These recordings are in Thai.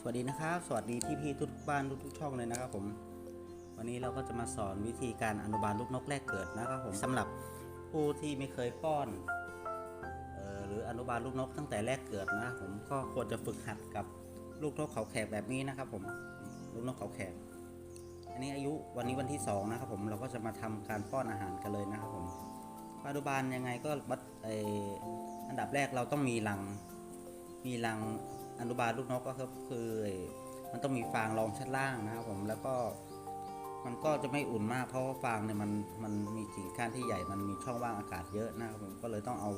สวัสดีนะครับ สวัสดีพี่พี่ทุกบ้านทุกช่องเลยนะครับผมวันนี้เราก็จะมาสอนวิธีการอนุบาลลูกนกแรกเกิดนะครับผมสำหรับผู้ที่ไม่เคยป้อนออหรืออนุบาลลูกนกตั้งแต่แรกเกิดนะผมก็ควรจะฝึกหัดกับลูกนกเขาแขกแบบนี้นะครับผมลูกนกเขาแขกอันนี้อายุวันนี้วันที่สองนะครับผมเราก็จะมาทำการป้อนอาหารกันเลยนะครับผมอนุบาลยังไงก็บัดเอออันดับแรกเราต้องมีรังมีรัง อนุบาลลูกนกก็คือไอ้มันต้องมีฟางรองชั้นล่างนะครับผมแล้วก็มันก็จะไม่อุ่นมากเพราะว่าฟางเนี่ยมันมันมีกิ่งก้านที่ใหญ่มันมีช่องว่างอากาศเยอะนะครับผมก็เลยต้องเอา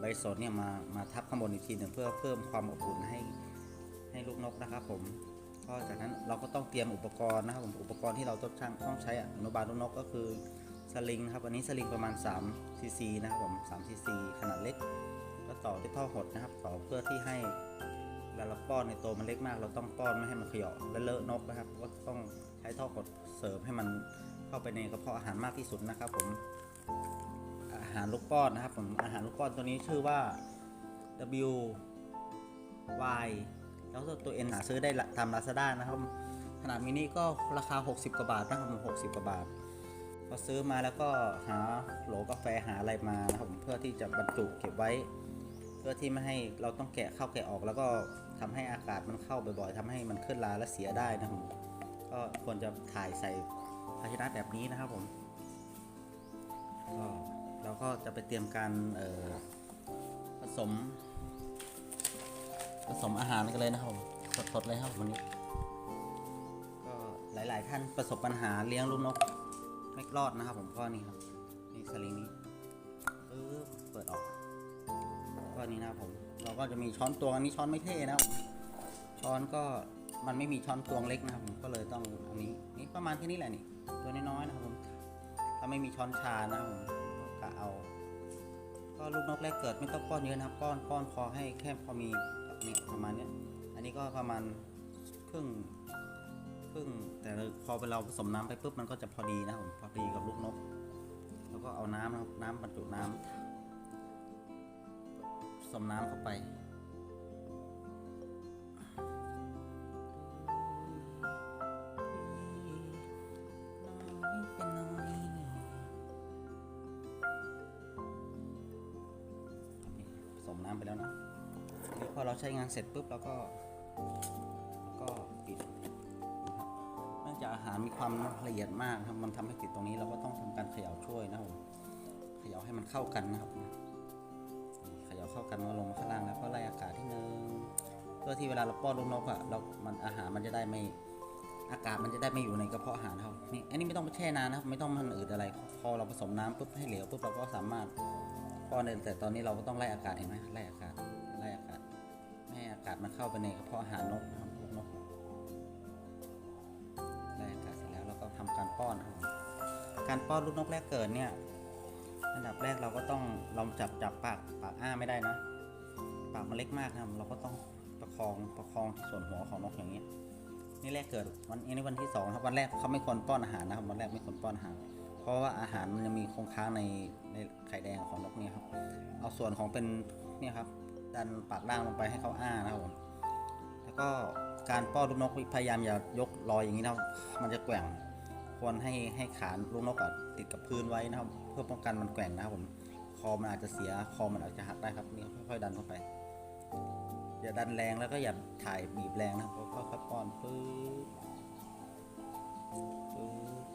ใบสนเนี่ยมามาทับข้างบนอีกทีหนึ่งเพื่อเพิ่มความอบอุ่นให้ให้ลูกนกนะครับ ผมก็จากนั้นเราก็ต้องเตรียมอุปกรณ์นะครับผมอุปกรณ์ที่เราต้องช่างต้องใช้อนุบาลลูกนกก็คือสลิงครับอันนี้สลิงประมาณ3ซีซีนะครับผม3ซีซีขนาดเล็ก ก็ต่อด้วยท่อหดนะครับ ต่อเพื่อที่ให้ วลาเราป้อนในตัวมันเล็กมาก เราต้องป้อนไม่ให้มันเขย่อและเลอะนกนะครับก็ต้องใช้ท่อหดเสริมให้มันเข้าไปในกระเพาะอาหารมากที่สุดนะครับ ผมอาหารลูกป้อนนะครับ ผมอาหารลูกป้อนตัวนี้ชื่อว่า W Y แล้วตัว N หาซื้อได้ตาม Lazada นะครับขนาดมินิก็ราคา 60 กว่าบาทนะครับผม60 กว่าบาทพอซื้อมาแล้วก็หาโหลกาแฟหาอะไรมานะครับผมเพื่อที่จะบรรจุเก็บไว้ เพื่อที่ไม่ให้เราต้องแกะเข้าแกะออกแล้วก็ ทำให้อากาศมันเข้าบ่อยๆทำให้มันขึ้นราและเสียได้นะครับผมก็ควรจะถ่ายใส่ภาชนะแบบนี้นะครับผมก็เราก็จะไปเตรียมการผสม ผสมอาหารกันเลยนะครับผมสดๆเลยครับวันนี้ ก็หลายๆท่านประสบปัญหาเลี้ยงลูกนกไม่รอดนะครับ ผมก็นี่ครับนี่สลิงนี้เปิดออกก็นี่นะครับผม เราก็จะมีช้อนตวงอันนี้ช้อนไม่เท่นะช้อนก็มันไม่มีช้อนตวงเล็กนะครับผมก็เลยต้องอันนี้นี่ประมาณแค่นี้แหละนี่ตัวน้อยๆนะครับผมถ้าไม่มีช้อนชานะผมก็กะเอา ก็ลูกนกแรกเกิดไม่ต้องป้อนเยอะนะครับป้อนป้อนพอให้แค่พอมีเนี่ยประมาณเนี้ยอันนี้ก็ประมาณครึ่งครึ่งแต่พอไปเราผสมน้ำไปปุ๊บมันก็จะพอดีนะครับผมพอดีกับลูกนก แล้วก็เอาน้ำนะครับน้ำบรรจุน้ำผ สมน้ำเข้าไปผสมน้ำไปแล้วนะนี่พอเราใช้งานเสร็จปุ๊บเราก็ก็ปิดเนื่องจากอาหารมีความละเอียดมากครับมันทำให้ติดตรงนี้เราก็ต้องทำการเขย่าช่วยนะครับผมเขย่าให้มันเข้ากันนะครับ เข้ากันก็ลงมาข้างล่างแล้วก็ไล่อากาศที่นึงเพื่อที่เวลาเราป้อนลูกนกอะเรา มันอาหารมันจะได้ไม่อากาศมันจะได้ไม่อยู่ในกระเพาะอาหารเขานี่อันนี้ไม่ต้องไปแช่นานนะครับ ไม่ต้องมันอืดอะไร พอเราผสมน้ำปุ๊บให้เหลวปุ๊บเราก็สามารถป้อนได้แต่ตอนนี้เราก็ต้องไล่อากาศเห็นไหมไล่อากาศไล่อากาศไม่ให้อากาศมันเข้าไปในกระเพาะอาหารนกนะครับลูกนกแรกเสร็จแล้วเราก็ทำการป้อนครับการป้อนลูกนกแรกเกิดเนี่ย อันดับแรกเราก็ต้องเราจับจับปากปากอ้าไม่ได้นะ ปากมันเล็กมากนะครับ เราก็ต้องประคองประคองส่วนหัวของนกอย่างเงี้ยนี่แรกเกิดวันนี้วันที่สองครับวันแรกเขาไม่ควรป้อนอาหารนะครับ วันแรกไม่ควรป้อนอาหาร เพราะว่าอาหารมันยังมีคงค้างในในไข่แดงของนกเนี่ยครับ เอาส่วนของเป็นเนี่ยครับดันปากล่างลงไปให้เขาอ้านะครับผมแล้วก็การป้อนลูกนกพยายามอย่ายกลอยอย่างนี้นะมันจะแกว่ง ควรให้ให้ขาลูกนกอะติดกับพื้นไว้นะครับ เพื่อป้องกันมันแกว่งนะครับผมคอมันอาจจะเสียคอมันอาจจะหักได้ครับนี่ค่อยๆดันเข้าไป อย่าดันแรงแล้วก็อย่าถ่ายบีบแรงนะครับค่อยๆป้อนปึ๊บปึ๊บ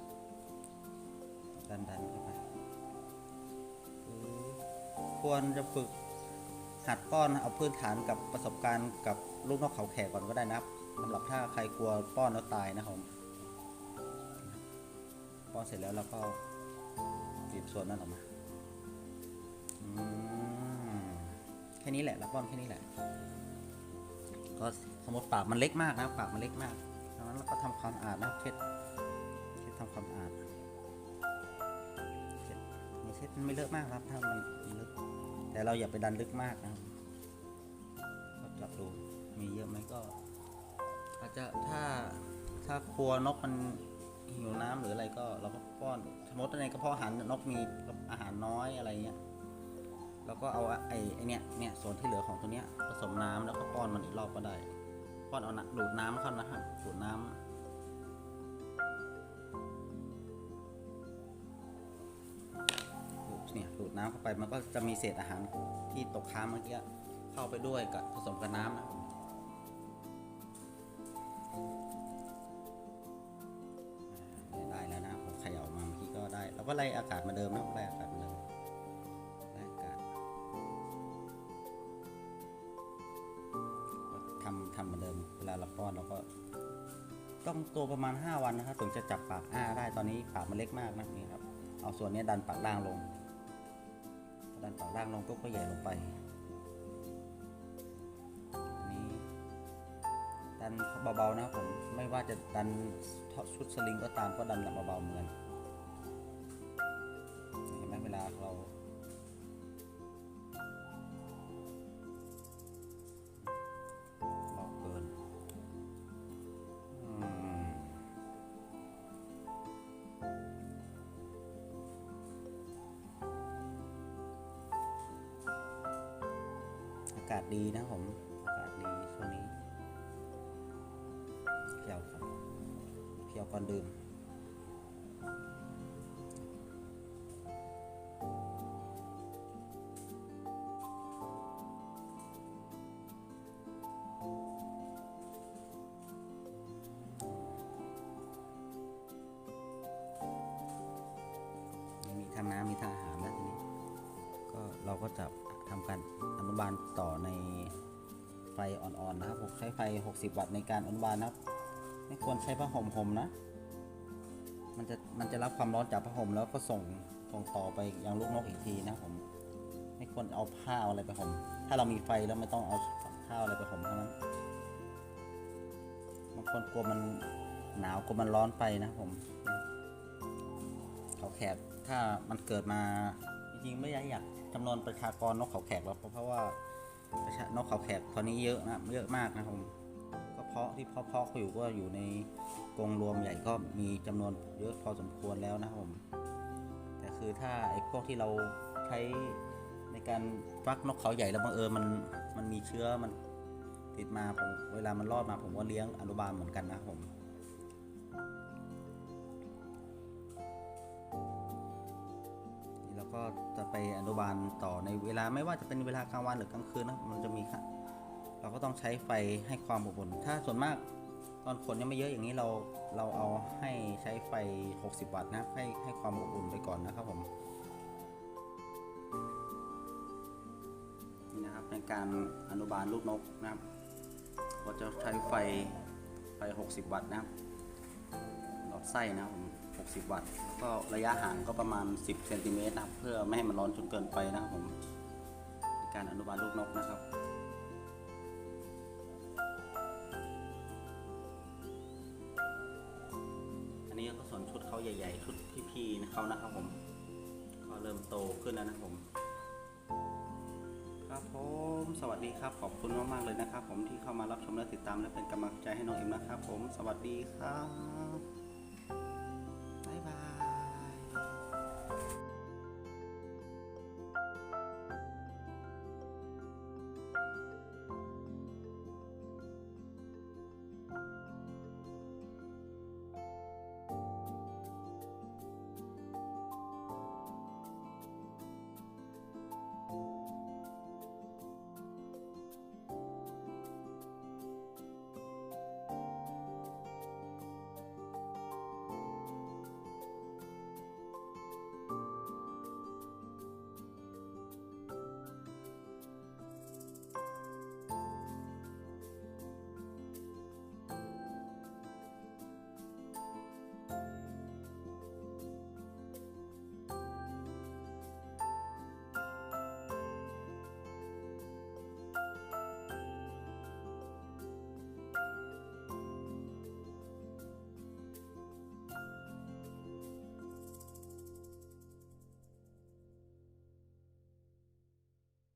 ดันดันเข้าไปควรจะฝึกหัดป้อนเอาพื้นฐานกับประสบการณ์กับลูกนกเขาแขกก่อนก็ได้นะครับสำหรับถ้าใครกลัวป้อนแล้วตายนะครับ ป้อนเสร็จแล้วเราก็บีบส่วนนั้นออกมาอืมแค่นี้แหละเราป้อนแค่นี้แหละ ก็สมมติปากมันเล็กมากนะปากมันเล็กมากดังนั้นเราก็ทำความสะอาดนะเช็ดเช็ดทำความสะอาดเช็ดนี่เช็ดมันไม่เลอะมากครับถ้ามันลึกแต่เราอย่าไปดันลึกมากนะครับก็จับดูมีเยอะไหมก็ อาจจะถ้าถ้าครัวนกมัน หิวน้ำหรืออะไรก็เราก็ป้อนสมมติในกระเพาะอาหารนกมีอาหารน้อยอะไรเงี้ยเราก็เอาไอ้ไอเนี่ยเนี่ยส่วนที่เหลือของตัวเนี้ยผสมน้ำแล้วก็ป้อนมันอีกรอบก็ได้ ป้อนเอาน้ำดูดน้ำเข้านะครับดูดน้ำดูดเนี่ยดูดน้ำเข้าไปมันก็จะมีเศษอาหารที่ตกค้างเมื่อกี้เข้าไปด้วยกับผสมกับน้ำนะ ก็ไราก็ไล่อากาศมาเดิมนะไล่อากาศมาเดิมไล่อากาศทำทำมือนเดิมเวลาเราป้อนเราก็ ต้องตัวประมาณ 5 วันนะครับถึงจะจับปากอ้าได้ตอนนี้ปากมันเล็กมากนะนี่ครับ เอาส่วนนี้ดันปากล่างลง ดันปากล่างลงปุ๊บก็ใหญ่ลงไปนี่ดันเบาๆนะครับผมไม่ว่าจะดันชุดสลิงก็ตามก็ดันแบบเบาๆเหมือนากาศดีนะผม อากาศดีช่วงนี้เที่ยวครับเที่ยวก่อนดื่มมีทั้งน้ำมีทั้งอาหารแล้วทีนี้ ก็เราก็จะ ทำการอนุบาลต่อในไฟอ่อนๆนะครับผมใช้ไฟ 60 วัตต์ในการอนุบาลนะครับ ไม่ควรใช้ผ้าห่มห่มนะ มันจะมันจะรับความร้อนจากผ้าห่มแล้วก็ส่งส่งต่อไปยังลูกนกอีกทีนะผมไม่ควรเอาผ้าเอาอะไรไปห่มถ้าเรามีไฟแล้วไม่ต้องเอาผ้าอะไรไปห่มเท่านั้นบางคนกลัวมันหนาวกลัวมันร้อนไปนะผมเขาแขกถ้ามันเกิดมา ริง ๆ ไม่อยากจำนวนประชากรนกเขาแขกหรอกเพราะเพราะว่าประชานกเขาแขกตอนนี้เยอะนะเยอะมากนะครับผมก็เพาะที่เพาะเพาะเขาอยู่ก็อยู่ในกรงรวมใหญ่ก็มีจำนวนเยอะพอสมควรแล้วนะครับผมแต่คือถ้าไอ้พวกที่เราใช้ในการฟักนกเขาใหญ่แล้วบังเอิญมันมันมีเชื้อมันติดมาผมเวลามันรอดมาผมก็เลี้ยงอนุบาลเหมือนกันนะผม บาลต่อในเวลาไม่ว่าจะเป็นเวลากลางวันหรือกลางคืนนะมันจะมีค่ะเราก็ต้องใช้ไฟให้ความอบอุ่นถ้าส่วนมากตอนฝนยังไม่เยอะอย่างนี้เราเราเอาให้ใช้ไฟ 60 วัตต์นะให้ให้ความอบอุ่นไปก่อนนะครับผมนี่นะครับในการอนุบาลลูกนกนะครับก็จะใช้ไฟไฟ 60 วัตต์นะครับหลอดไส้นะครับผม 60 วัตต์แล้วก็ระยะห่างก็ประมาณ 10เซนติเมตรนะครับเพื่อไม่ให้มันร้อนจนเกินไปนะครับผมในการอนุบาลลูกนกนะครับอันนี้ก็ส่วนชุดเขาใหญ่ๆชุดพี่ๆนะเขานะครับผมก็เริ่มโตขึ้นแล้วนะครับผมครับผมสวัสดีครับขอบคุณมากๆเลยนะครับ ผมที่เข้ามารับชมและติดตามและเป็นกำลังใจให้น้องเอ็มนะครับ ผมสวัสดีครับ